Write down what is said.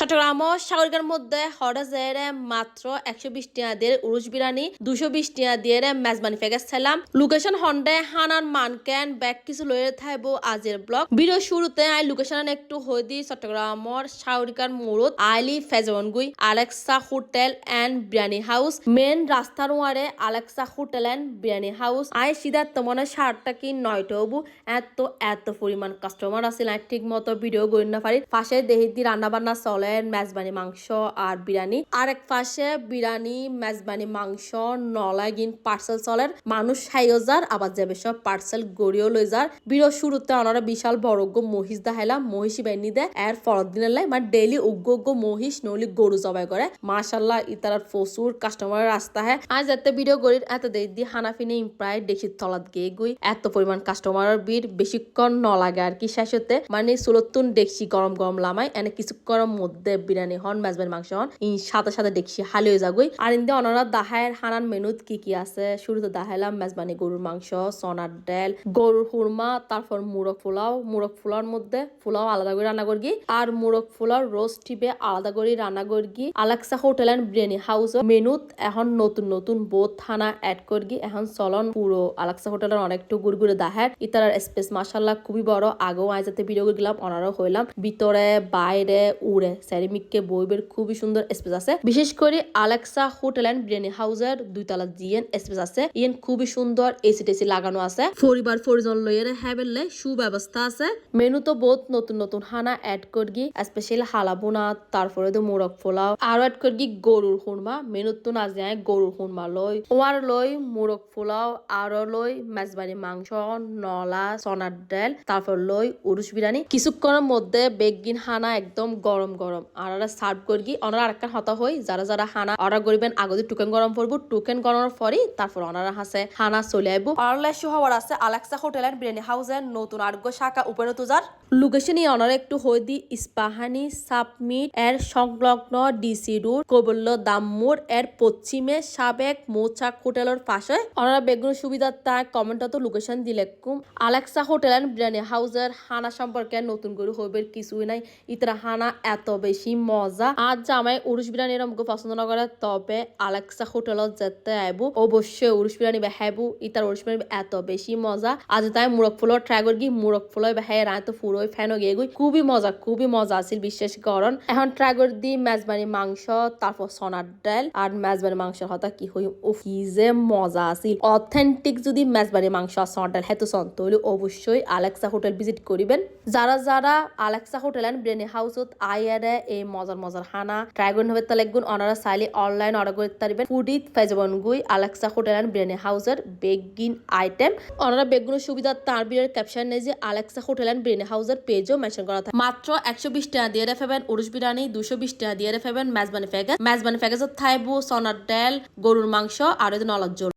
চট্টগ্রাম ও সাগরিকার মধ্যে হঠাৎ মাত্র একশো বিশ টিয়া দিয়ে উরুস বিরানি, দুশো বিশ টিয়া দিয়ে মেজবানি ফেকে ছিলাম লোকেশন হন্ডে হানান মানকেন, ব্যাগ কিছু লয়ে থাকব আজের ব্লগ। ভিডিও শুরুতে আই লোকেশন একটু হয়ে দি চট্টগ্রামর সাগরিকার মোড়ত। আইলি ফেজনগুই Alexa hotel and biryani house. Main রাস্তার ওয়ারে Alexa hotel and biryani house. I সিধা তোমার সারটা কি নয়টা হবু? এত এত পরিমাণ কাস্টমার আর ঠিক মতো ভিডিও করি না পারি। পাশে দেহি দি রান্না বান্না চলে। মেজবানি, মাংস আর বিরিয়ানি। আর এক পাশে বিরিয়ানি, মেজবানি, মাংস নলাগিন পার্সেল চলের। মানুষ হাইজার আবার যাবে সব পার্সেল গড়িও লই যার। বিরো শুরুতে ওনারা বিশাল বড় গো মহিষ দেখাইলা মহিষী বাহিনী দেয় এর ফরত দিনের লাই মানে ডেইলি উগ্র উগ্র মহিষ নলি গরু জবাই করে। মাশাল্লাহ ইতার প্রচুর কাস্টমারের রাস্তা হ্যাঁ আজ এত ভিডিও করি এত দেই দি হানাফিনে প্রায় দেখি তলাত গিয়ে গুই। এত পরিমাণ কাস্টমারের ভিড়, বেশিক্ষণ ন লাগে আর কি শেষ হতে মানে সুলতুন দেখছি গরম গরম লামাই, এনে কিছুক্ষণের মধ্যে বিরিয়ানি, হন মেজবান মাংস, হন। ই সাথে সাথে দেখছি হালি হয়ে যাগুই। আর ইন্দে অনারা দাহায়ের হানান মেনুত কি কি আছে? শুরুতে দাহাইলাম মেজবানি, গরুর মাংস, সোনার ডাল, গরুর হুরমা তারপর মুরগ পোলাও। মুরগ পোলাওর মধ্যে পোলাও আলাদা করে রান্না করগি। আর মুরগ পোলাও রোস্ট টিপে আলাদা করে রান্না করগি। Alexa hotel and biryani house মেনুত এখন নতুন নতুন বোধ থানা অ্যাড করগি। এখন চলন পুরো আলেক্সা হোটেলের অনেকটু গুড়গুড়ে দাহের। ইতার স্পেস মাসাল্লাহ খুবই বড়। আগেও আজ যাতে ভিডিও গেলাম অনারও হইলাম। ভিতরে, বাইরে, উড়ে স্যারিমিককে বইবের খুবই সুন্দর স্পেস আছে। বিশেষ করে আলেক্সা হোটেল এন্ড বিরিয়ানি হাউসের দুইতলা জিএন স্পেস আছে। ইয়েন খুবই সুন্দর এসি টেসি লাগানো আছে। পরিবার পরিজন লইয়ের হ্যাবেলে সুব্যবস্থা আছে। মেনু তো বহুত নতুন নতুন। হানা অ্যাড করগি স্পেশাল হালাবোনা, তারপরে তো মোরগ পোলাও। আরও অ্যাড করগি গরুর হুরমা মেনু তো না যায় গরুর হুরমা লই। ওয়ার লই মোরগ পোলাও, আরও লই মেজবানি মাংস, নলা, সোনার ডাল, তারপর লই উরুস বিরিয়ানি। কিছুক্ষণের মধ্যে বেগিন হানা একদম গরম গরম। আর ওরা সার্ভ করগি, অনারা আরেকটা হতা হই, যারা যারা হানা অর্ডার করিবেন আগতে টুকেন গরম পড়ব টুকেন গরমের পরই তারপর ওনারা হাসে, হানা চলে আইব। অনলাইন হওয়ার আছে Alexa hotel and biryani house and নতুন আরগ্য শাখা উপরে তুজার লোকেশনই ওনারা একটু হই দি ইস্পাহানি সাবমিট এর সংলগ্ন ডিসি রোড কবল্য দাম্মুর এর পশ্চিমে সাবেক মৌচাক হোটেলের পাশে। ওনারা বেগুন সুবিধা তা কমেন্ট তো লোকেশন দিলে কুম। আলেক্সা হোটেল এন্ড বিরিয়ানি হাউসের হানা সম্পর্কে নতুন করে হইবের কিছুই নাই। ইতরা হানা এত বেশি মজা। আজ জামাই উরুষ বিরিয়ানি আমাকে পছন্দ না করে, তবে আলেক্সা হোটেলত যেতে আইবো। অবশ্যই উরুষ বিরিয়ানি বেহাইবো ইতার উরুষ বিরিয়ানি এত বেশি মজা। আজ তাই মুরগ ফুলৰ ট্রাই করি মুরগ ফুলৰ বেহাই রায় তো পুরোই ফ্যানও গিয়ে গই খুবই মজা খুবই মজা আছিল বিশেষ করন। এখন ট্রাই করে দি মেজবানি মাংস, তারপর সোনার ডাল আর মেজবানি মাংসের হতা কি হই ও কি যে মজা আছিল। অথেন্টিক যদি মেজবানি মাংস আর সোনার ডাল হেতু সন তাহলে অবশ্যই আলেক্সা হোটেল ভিজিট করিবেন। যারা যারা আলেক্সা হোটেল এন্ড বিরিয়ানি হাউসত আইয়ারে এই মজার মজার হানা ট্রাই করুন হবে তাহলে একগুণ অনারা চাইলে অনলাইন অর্ডার করতে পারবেন। ফুডিত ফেজবন গুই আলেক্সা হোটেল এন্ড বিরিয়ানি হাউসের বেগিন আইটেম। অনারা বেগুনের সুবিধা তার বিয়ের ক্যাপশন নেই যে আলেক্সা হোটেল এন্ড বিরিয়ানি হাউসের পেজও মেনশন করা থাকে। মাত্র একশো বিশ টাকা দিয়ে রেফেবেন উরুশ বিরিয়ানি, দুশো বিশ টাকা দিয়ে রেফেবেন মেজবানি ফ্যাগেজ মেজবানি ফ্যাগেজত থাইবু, সনার ডাল গরুর মাংস, আর এদের জল